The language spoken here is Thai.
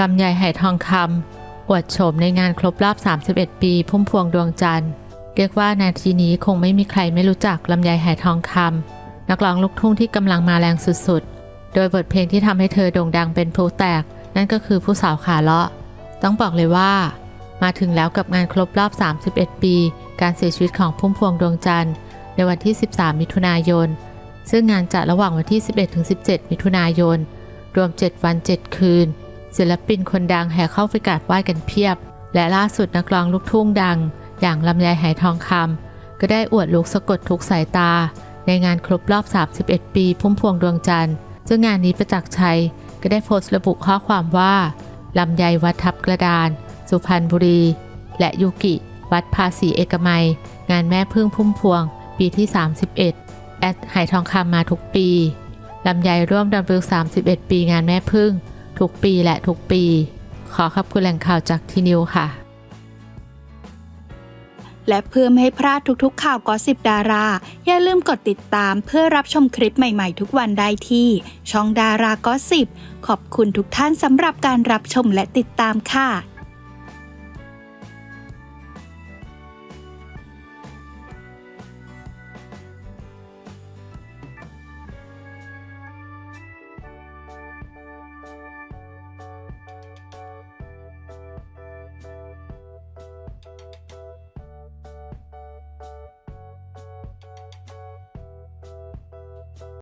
ลำไยไหทองคำอวดโฉมในงานครบรอบ 31 ปี พุ่มพวงดวงจันทร์เรียกว่านาทีนี้คงไม่มีใครไม่รู้จักลำไยไหทองคำนักร้องลูกทุ่งที่กำลังมาแรงสุดๆ โดยบทเพลงที่ทำให้เธอโด่งดังเป็นพลุแตก นั่นก็คือผู้สาวขาเลาะ ต้องบอกเลยว่า มาถึงแล้วกับงานครบรอบ 31 ปี การเสียชีวิตของพุ่มพวงดวงจันทร์ในวันที่ 13 มิถุนายน ซึ่งงานจัดระหว่างวันที่ 11-17 มิถุนายน รวม 7 วัน 7 คืน ศิลปินคนดังแห่เข้าไปกราบไหว้กันเพียบ และล่าสุดนักร้องลูกทุ่งดัง อย่างลำไยไหทองคำก็ได้อวดลุกสะกดทุกสายตา ในงานครบรอบ 31 ปีพุ่มพวงดวงจันทร์ซึ่งงานนี้ประจักษ์ชัยก็ได้โพสต์ระบุข้อความว่าลำไยวัดทับกระดาน สุพรรณบุรี และยูกิ วัดภาษีเอกมัย งานแม่พึ่งพุ่มพวง ปีที่ 31 แอดไหทองคำมาทุกปีลำไยร่วมดำรึก31 ปีงานแม่พึ่ง ทุกปีและทุกปี ขอขอบคุณแหล่งข่าวจากทีนิวค่ะ และเพื่อไม่ให้พลาดทุกๆ ข่าวกอสิบดารา อย่าลืมกดติดตามเพื่อรับชมคลิปใหม่ๆ ทุกวันได้ที่ ช่องดารากอสิบขอบคุณทุกท่านสำหรับการรับชมและติดตามค่ะ